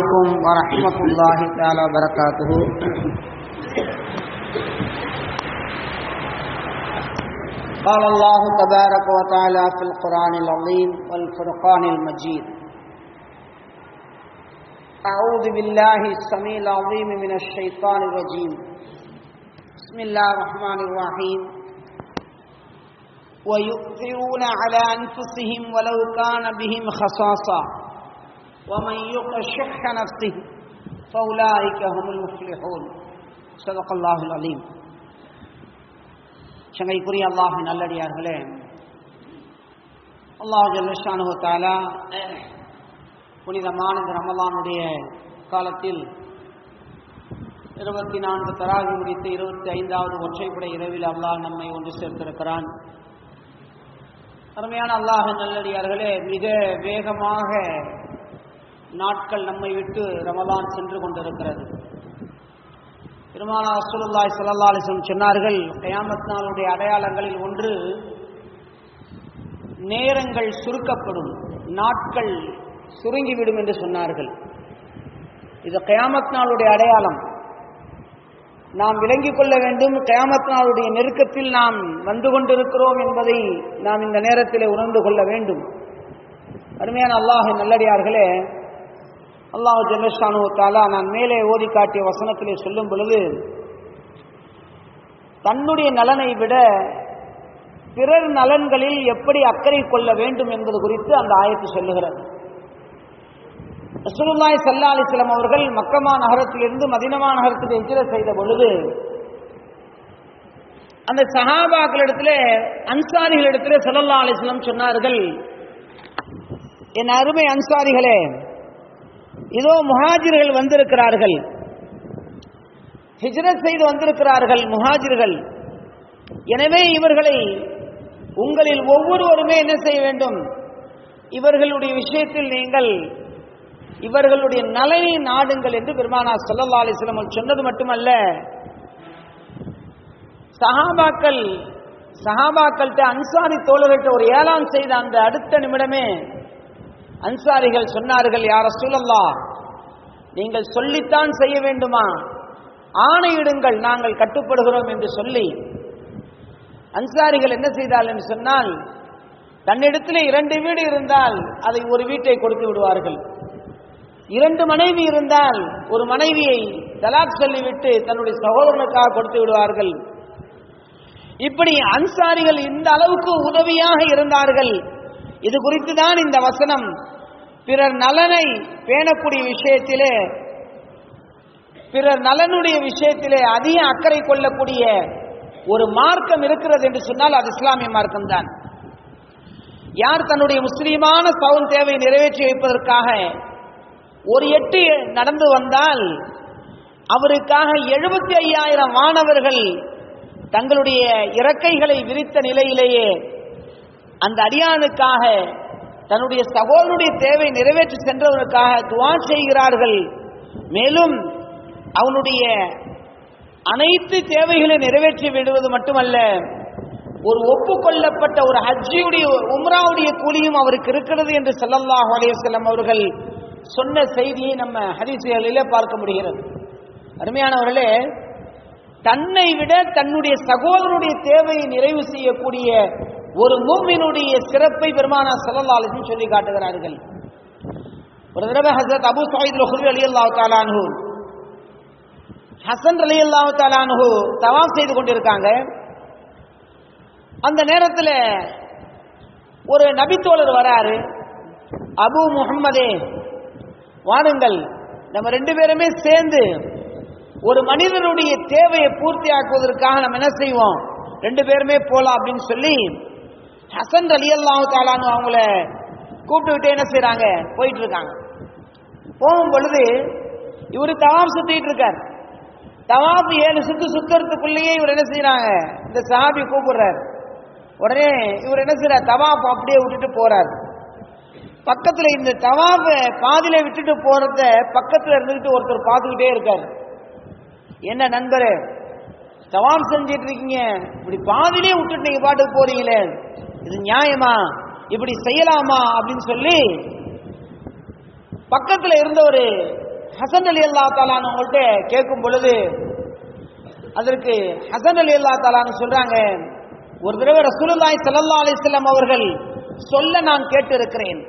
عليكم ورحمة الله تعالى وبركاته. قال الله تبارك وتعالى في القرآن العظيم والفرقان المجيد. أعوذ بالله السميع العظيم من الشيطان الرجيم. بسم الله الرحمن الرحيم. ويؤثرون على أنفسهم ولو كان بهم خصاصة. ومن يوق شح نفسه فأولئك هم المفلحون صدق الله العليم சங்கைக்குரிய அல்லாஹின் நல்லடியார்களே அல்லாஹ் ஜல்லஷானு தாலா புனிதமான இந்த ரமலானுடைய காலத்தில் இருபத்தி நான்கு தராகி முடித்து இருபத்தி ஐந்தாவது ஒற்றைப்படை இரவில் அல்லாஹ் நம்மை ஒன்று சேர்த்திருக்கிறான் அருமையான அல்லாஹ் நல்லடியார்களே மிக வேகமாக நாட்கள் நம்மை விட்டு ரமலான் சென்று கொண்டிருக்கிறது. பெருமானா அசுல்லாய் ஸல்லல்லாஹு சொன்னார்கள் கயாமத் நாளுடைய அடையாளங்களில் ஒன்று நேரங்கள் சுருக்கப்படும் நாட்கள் சுருங்கிவிடும் என்று சொன்னார்கள். இது கயாமத் நாளுடைய அடையாளம். நாம் விளங்கிக் கொள்ள வேண்டும் கயாமத் நாளுடைய நெருக்கத்தில் நாம் வந்து கொண்டிருக்கிறோம் என்பதை நாம் இந்த நேரத்தில் உணர்ந்து கொள்ள வேண்டும். அருமையான அல்லாஹ் நல்லடியார்களே அல்லாஹ் ஜல்லஷானு தாலா நான் மேலே ஓதி காட்டிய வசனத்திலே சொல்லும் பொழுது தன்னுடைய நலனை விட பிறர் நலன்களில் எப்படி அக்கறை கொள்ள வேண்டும் என்பது குறித்து அந்த ஆயத்து சொல்லுகிறது. ரசூலுல்லாய் சல்லா அலிஸ்லாம் அவர்கள் மக்கமா நகரத்திலிருந்து மதினமா நகரத்தில் எஜிர செய்த பொழுது அந்த சஹாபாக்களிடத்தில் அன்சாரிகளிடத்தில் சல்லல்லா அலிஸ்லாம் சொன்னார்கள் என் அருமை அன்சாரிகளே இதோ முஹாஜிர்கள் வந்திருக்கிறார்கள். ஹிஜ்ரத் செய்து வந்திருக்கிறார்கள் முஹாஜிர்கள். எனவே இவர்களை உங்களில் ஒவ்வொருவருமே என்ன செய்ய வேண்டும்? இவர்களுடைய விஷயத்தில் நீங்கள் இவர்களுடைய நலனை நாடுங்கள் என்று பெருமானா சல்லல்லா அலிஸ்லம் சொன்னது மட்டுமல்ல. சஹாபாக்கள் சஹாபாக்கள்கிட்ட அன்சாரி தோழர்கள்ட்ட ஒரு ஏலாம் செய்த அந்த அடுத்த நிமிடமே அன்சாரிகள் சொன்னார்கள் யார சூழல்லா நீங்கள் சொல்லித்தான் செய்ய வேண்டுமா? ஆணையிடுங்கள் நாங்கள் கட்டுப்படுகிறோம் என்று சொல்லி அன்சாரிகள் என்ன செய்தால் என்று சொன்னால் தன்னிடத்தில் இரண்டு வீடு இருந்தால் அதை ஒரு வீட்டை கொடுத்து விடுவார்கள். இரண்டு மனைவி இருந்தால் ஒரு மனைவியை தலாக் சொல்லிவிட்டு தன்னுடைய சகோதரனுக்காக கொடுத்து விடுவார்கள். இப்படி அன்சாரிகள் இந்த அளவுக்கு உதவியாக இருந்தார்கள். இது குறித்து தான் இந்த வசனம். பிறர் நலனை பேணக்கூடிய விஷயத்திலே பிறர் நலனுடைய விஷயத்திலே அதிக அக்கறை கொள்ளக்கூடிய ஒரு மார்க்கம் இருக்கிறது என்று சொன்னால் அது இஸ்லாமிய மார்க்கம் தான் யார் தன்னுடைய முஸ்லீமான சவுன் தேவை நிறைவேற்றி வைப்பதற்காக ஒரு எட்டு நடந்து வந்தால் அவருக்காக எழுபத்தி ஐயாயிரம் மாணவர்கள் தங்களுடைய இறக்கைகளை விரித்த நிலையிலேயே அந்த அடியானுக்காக தன்னுடைய சகோதரனுடைய தேவை நிறைவேற்றி சென்றவனுக்காக துவா செய்கிறார்கள். மேலும் அவனுடைய அனைத்து தேவைகளை நிறைவேற்றி விடுவது மட்டுமல்ல ஒரு ஒப்புக்கொள்ளப்பட்ட ஒரு ஹஜ்ஜியுடைய உம்ராவுடைய கூலியும் அவருக்கு இருக்கிறது என்று சல்லல்லாஹு அலையம் அவர்கள் சொன்ன செய்தியை நம்ம ஹரிசுகளிலே பார்க்க முடிகிறது. அருமையானவர்களே தன்னை விட தன்னுடைய சகோதரனுடைய தேவையை நிறைவு செய்யக்கூடிய ஒரு மூமினுடைய சிறப்பை பெருமானா சல்லா சொல்லி காட்டுகிறார்கள். ஒரு தடவை ஹசரத் அபு சாயித் லஹுரி அலி அல்லாஹ் தாலானு ஹசன் அலி அல்லாஹ் தாலானு தவாப் செய்து கொண்டிருக்காங்க. அந்த நேரத்தில் ஒரு நபித்தோழர் வராரு. அபு முகம்மதே வாருங்கள். நம்ம ரெண்டு பேருமே சேர்ந்து ஒரு மனிதனுடைய தேவையை பூர்த்தி ஆக்குவதற்காக நம்ம என்ன செய்வோம்? ரெண்டு பேருமே போலாம் அப்படின்னு சொல்லி ஹசன் அலி அல்லாஹு தாலானு அவங்கள கூப்பிட்டு என்ன செய்யறாங்க போயிட்டு இருக்காங்க போகும் பொழுது இவர் தவாப் சுத்திட்டு இருக்கார் தவாப் ஏழு சுத்து சுத்துறதுக்குள்ளேயே இவர் என்ன செய்யறாங்க இந்த சாபி கூப்பிடுறார். உடனே இவர் என்ன செய்யறார் தவாப் அப்படியே விட்டுட்டு போறார். பக்கத்துல இந்த தவாப பாதியில விட்டுட்டு போறத பக்கத்துல இருந்துகிட்டு ஒருத்தர் பார்த்துக்கிட்டே இருக்காரு. என்ன நண்பரே தவாம் செஞ்சிட்டு இருக்கீங்க. இப்படி பாதிலே விட்டுட்டு நீங்க பாட்டுக்கு போறீங்களே. இது நியாயமா? இப்படி செய்யலாமா? அப்படின்னு சொல்லி பக்கத்துல இருந்த ஒரு ஹசன் அலி அல்லா தாலான்னு உங்கள்கிட்ட கேட்கும் பொழுது அதற்கு ஹசன் அலி அல்லா தாலான்னு சொல்றாங்க ஒரு தடவை ரசூலுல்லாய் சல்லல்லா அலிஸ்லாம் அவர்கள் சொல்ல நான் கேட்டு இருக்கிறேன்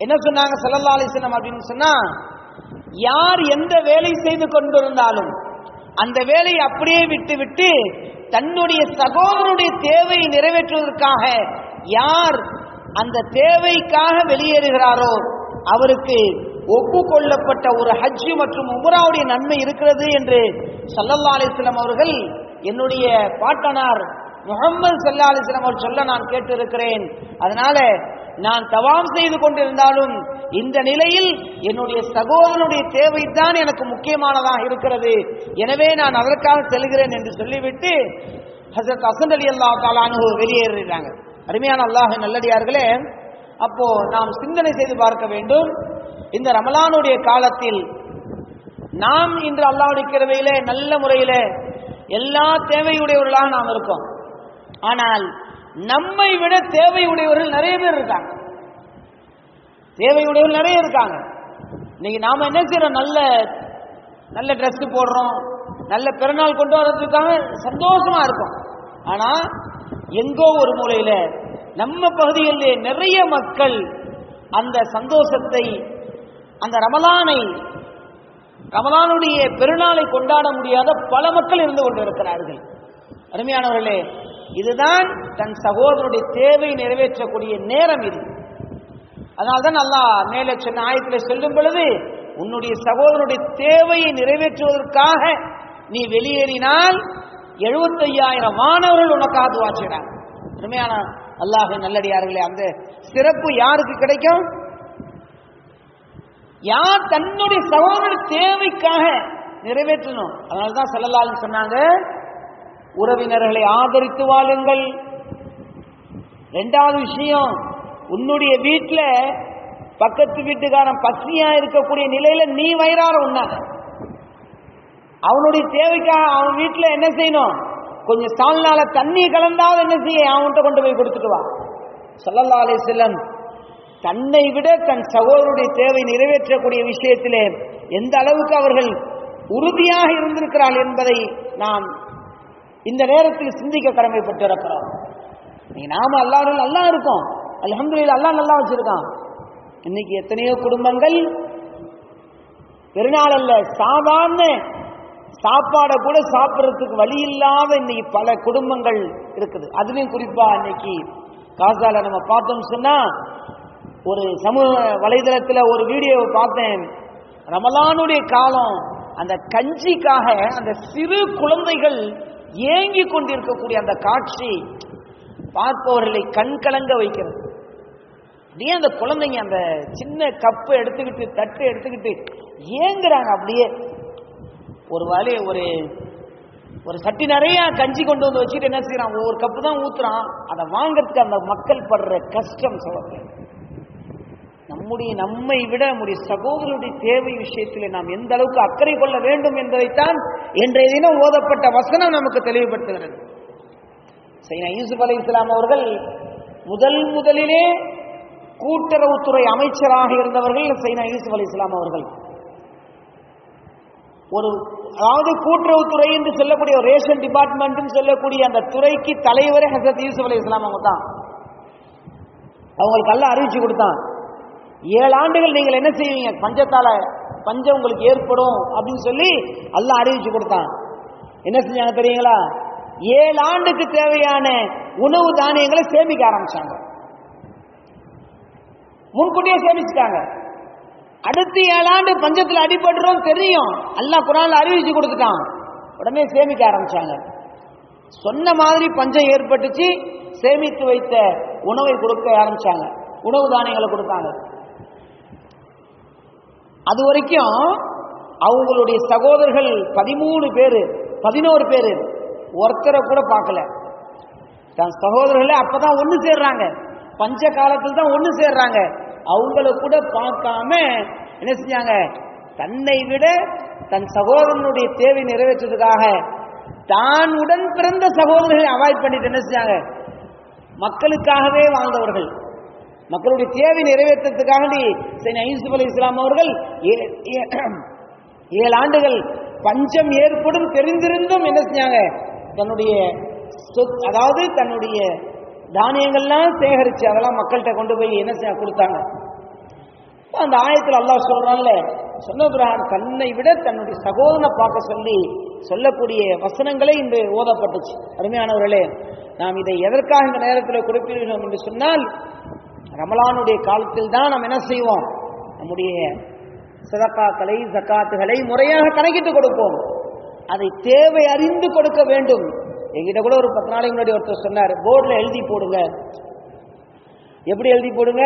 என்ன சொன்னாங்க சல்லல்லா அலிஸ்லாம் அப்படின்னு சொன்னா யார் எந்த வேலை செய்து கொண்டிருந்தாலும் அந்த வேலையை அப்படியே விட்டு விட்டு தன்னுடைய சகோதரனுடைய தேவையை நிறைவேற்றுவதற்காக யார் அந்த தேவைக்காக வெளியேறுகிறாரோ அவருக்கு ஒப்புக்கொள்ளப்பட்ட ஒரு ஹஜ்ஜு மற்றும் உமராவுடைய நன்மை இருக்கிறது என்று சல்லல்லா அலிஸ்லாம் அவர்கள் என்னுடைய பாட்டனார் முகமது சல்லா அலிஸ்லாம் அவர் சொல்ல நான் கேட்டிருக்கிறேன். அதனால நான் தவாம் செய்து கொண்டிருந்தாலும் இந்த நிலையில் என்னுடைய சகோதரனுடைய தேவைதான் எனக்கு முக்கியமானதாக இருக்கிறது. எனவே நான் அதற்காக செல்கிறேன் என்று சொல்லிவிட்டு ஹசரத் அசன் அலி அல்லா தாலானு வெளியேறாங்க அருமையான அல்லாஹ் நல்லடியார்களே அப்போ நாம் சிந்தனை செய்து பார்க்க வேண்டும். இந்த ரமலானுடைய காலத்தில் நாம் இன்று அல்லாவுடைய கிருவையிலே நல்ல முறையிலே எல்லா தேவையுடையவர்களாக நாம் இருக்கோம். ஆனால் நம்மை விட தேவையுடையவர்கள் நிறைய பேர் இருக்காங்க. தேவையுடையவர்கள் நிறைய இருக்காங்க. இன்னைக்கு நாம என்ன செய்யறோம் நல்ல நல்ல ட்ரெஸ் போடுறோம். நல்ல பிறநாள் கொண்டு வர்றதுக்காக சந்தோஷமா இருக்கும். ஆனா எங்கோ ஒரு மூலையில நம்ம பகுதிகளிலே நிறைய மக்கள் அந்த சந்தோஷத்தை அந்த ரமலானை ரமலானுடைய பெருநாளை கொண்டாட முடியாத பல மக்கள் இருந்து கொண்டிருக்கிறார்கள். அருமையானவர்களே இதுதான் தன் சகோதரனுடைய தேவை நிறைவேற்றக்கூடிய நேரம் இது. அதனால்தான் அல்லாஹ் மேலே சொன்ன ஆயத்தில் சொல்லும் பொழுது உன்னுடைய சகோதரனுடைய தேவையை நிறைவேற்றுவதற்காக நீ வெளியேறினால் எழுபத்தையாயிரம் மாணவர்கள் உனக்காக துவா செய்றாங்க உண்மையான அல்லாஹ் நல்லடியார்களே அந்த சிறப்பு யாருக்கு கிடைக்கும்? யார் தன்னுடைய சகோதரனுடைய தேவைக்காக நிறைவேற்றணும்? அதனால தான் செல்லலாலும் சொன்னாங்க உறவினர்களை ஆதரித்து வாழுங்கள். ரெண்டாவது விஷயம் உன்னுடைய வீட்டில் பக்கத்து வீட்டுக்காரன் பசியா இருக்கக்கூடிய நிலையில நீ வயிறார உண்ணாத அவனுடைய தேவைக்காக அவன் வீட்டில் என்ன செய்யணும்? கொஞ்சம் சால்னால தண்ணி கலந்தாவது என்ன செய்ய? அவன்கிட்ட கொண்டு போய் கொடுத்துட்டு வா. சல்லல்லா அலி செல்லம் தன்னை விட தன் சகோதரனுடைய தேவை நிறைவேற்றக்கூடிய விஷயத்திலே எந்த அளவுக்கு அவர்கள் உறுதியாக இருந்திருக்கிறார்கள் என்பதை நாம் இந்த நேரத்தில் சிந்திக்க கடமைப்பட்டிருக்கிறோம் நீ நாம அல்லாரும் நல்லா இருக்கோம். அல்ஹம்துலில்லாஹ் அல்லாஹ் நல்லா வச்சிருக்கான். இன்னைக்கு எத்தனையோ குடும்பங்கள் பெருநாள் அல்ல சாதாரண சாப்பாடை கூட சாப்பிட்றதுக்கு வழி இல்லாத இன்னைக்கு பல குடும்பங்கள் இருக்குது. அதுலயும் குறிப்பா இன்னைக்கு காசால நம்ம பார்த்தோம் சொன்னா ஒரு சமூக வலைதளத்துல ஒரு வீடியோவை பார்த்தேன். ரமலானுடைய காலம் அந்த கஞ்சிக்காக அந்த சிறு குழந்தைகள் ஏங்கி கொண்டிருக்கக்கூடிய அந்த காட்சி பார்ப்பவர்களை கண்கலங்க வைக்கிறது. அப்படியே அந்த குழந்தைங்க அந்த சின்ன கப்பை எடுத்துக்கிட்டு தட்டு எடுத்துக்கிட்டு ஏங்குறாங்க அப்படியே. ஒரு வலைய ஒரு ஒரு சட்டி நிறைய கஞ்சி கொண்டு வந்து வச்சுட்டு என்ன செய்யறான்? ஒவ்வொரு கப்பு தான் ஊத்துறான். அதை வாங்கறதுக்கு அந்த மக்கள் படுற கஷ்டம் சொல்லுங்க நம்முடைய நம்மை விட நம்முடைய சகோதரருடைய தேவை விஷயத்தில் நாம் எந்த அளவுக்கு அக்கறை கொள்ள வேண்டும் என்பதைத்தான் இன்றைய தினம் ஓதப்பட்ட வசனம் நமக்கு தெளிவுபடுத்துகிறது. சைனா யூசுப் அலி இஸ்லாம் அவர்கள் முதல் முதலிலே கூட்டுறவுத்துறை அமைச்சராக இருந்தவர்கள் சைனா யூசுப் அலி இஸ்லாம் அவர்கள். ஒரு அதாவது கூட்டுறவுத்துறை என்று சொல்லக்கூடிய ரேஷன் டிபார்ட்மெண்ட் சொல்லக்கூடிய அந்த துறைக்கு தலைவரே ஹசரத் யூசுப் அலி இஸ்லாம் அவங்க தான். அவங்களுக்கு எல்லாம் அறிவிச்சு கொடுத்தான். ஏழு ஆண்டுகள் நீங்கள் என்ன செய்வீங்க? பஞ்சத்தால பஞ்சம் உங்களுக்கு ஏற்படும் அப்படின்னு சொல்லி எல்லாம் அறிவிச்சு கொடுத்தான். என்ன செஞ்சாங்க தெரியுங்களா? ஏழு ஆண்டுக்கு தேவையான உணவு தானியங்களை சேமிக்க ஆரம்பிச்சாங்க. முன்கூட்டியே சேமிச்சுட்டாங்க. அடுத்து ஏழாண்டு பஞ்சத்தில் அடிபடுறோம் தெரியும். அல்லாஹ் குரான் அறிவிச்சு கொடுத்துட்டான். உடனே சேமிக்க ஆரம்பிச்சாங்க. சொன்ன மாதிரி பஞ்சம் ஏற்பட்டுச்சு. சேமித்து வைத்த உணவை கொடுக்க ஆரம்பிச்சாங்க. உணவு தானியங்களை கொடுத்தாங்க. அது வரைக்கும் அவங்களுடைய சகோதரர்கள் பதிமூணு பேரு பதினோரு பேரு ஒருத்தரை கூட பார்க்கல. தன் சகோதரர்களே அப்பதான் ஒன்று சேர்றாங்க. பஞ்ச காலத்தில் தான் ஒன்று சேர்றாங்க. அவங்கள கூட பார்க்காம என்ன செஞ்சாங்க? தன்னை விட தன் சகோதரனுடைய தேவை நிறைவேற்றதுக்காக தான் உடன் பிறந்த சகோதரர்களை அவாய்ட் பண்ணிட்டு என்ன செஞ்சாங்க? மக்களுக்காகவே வாழ்ந்தவர்கள். மக்களுடைய தேவை நிறைவேற்றத்துக்காக ஐசு அலி இஸ்லாம் அவர்கள் ஏ- ஏழு ஆண்டுகள் பஞ்சம் ஏற்படும் தெரிந்திருந்தும் என்ன செஞ்சாங்க? தன்னுடைய சொத் அதாவது தன்னுடைய தானியங்கள்லாம் சேகரிச்சு அதெல்லாம் மக்கள்கிட்ட கொண்டு போய் என்ன செய்ய கொடுத்தாங்க. அந்த ஆயத்தில் அல்லாஹ் சொல்கிறான்ல சொன்ன தன்னை விட தன்னுடைய சகோதரனை பார்க்க சொல்லி சொல்லக்கூடிய வசனங்களே இன்று ஓதப்பட்டுச்சு. அருமையானவர்களே நாம் இதை எதற்காக இந்த நேரத்தில் குறிப்பிடுகிறோம் என்று சொன்னால் ரமலானுடைய காலத்தில் தான் நாம் என்ன செய்வோம்? நம்முடைய சிறப்பாக்களை ஜக்காத்துகளை முறையாக கணக்கிட்டு கொடுப்போம். அதை தேவை அறிந்து கொடுக்க வேண்டும். எங்கிட்ட கூட ஒரு பத்து நாளைக்கு முன்னாடி ஒருத்தர் சொன்னார் போர்டில் எழுதி போடுங்க. எப்படி எழுதி போடுங்க?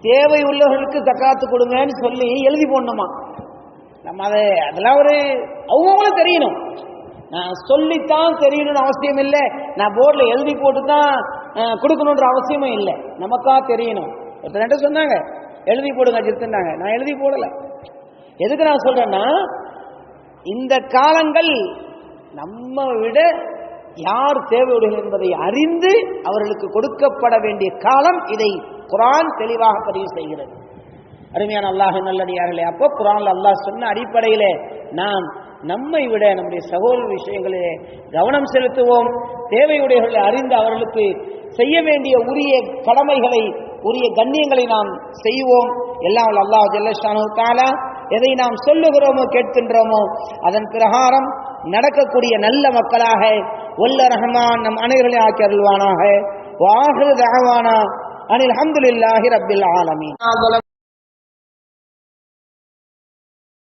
தேவை உள்ளவர்களுக்கு தக்காத்து கொடுங்கன்னு சொல்லி எழுதி போடணுமா? நம்ம அதை அதெல்லாம் ஒரு அவங்களும் தெரியணும். நான் சொல்லித்தான் தெரியணும்னு அவசியம் இல்லை. நான் போர்டில் எழுதி போட்டு தான் கொடுக்கணுன்ற அவசியமும் இல்லை. நமக்கா தெரியணும். ஒருத்தர் சொன்னாங்க எழுதி போடுங்க ஜித்துனாங்க நான் எழுதி போடல. எதுக்கு நான் சொல்றேன்னா இந்த காலங்கள் நம்ம விட யார் தேவையுடையது என்பதை அறிந்து அவர்களுக்கு கொடுக்கப்பட வேண்டிய காலம் இதை குரான் தெளிவாக பதிவு செய்கிறது. அருமையான அல்லாஹ் நல்லடியார்களே அப்போ குரான் அல்லாஹ் சொன்ன அடிப்படையிலே நாம் நம்மை விட நம்முடைய சகோதர விஷயங்களிலே கவனம் செலுத்துவோம். தேவையுடையவர்களை அறிந்து அவர்களுக்கு செய்ய வேண்டிய உரிய கடமைகளை உரிய கண்ணியங்களை நாம் செய்வோம். எல்லாம் அல்லாஹ் ஜெல்லஷானு தாலா எதை நாம் சொல்லுகிறோமோ கேட்கின்றோமோ அதன் பிரகாரம் நடக்கக்கூடிய நல்ல மக்களாக ஒல்ல ரஹமான் நம் அனைவர்களை ஆக்கி அருள்வானாக. வாகு தகவானா அனில் அஹமதுல்லாஹி ரபில் ஆலமி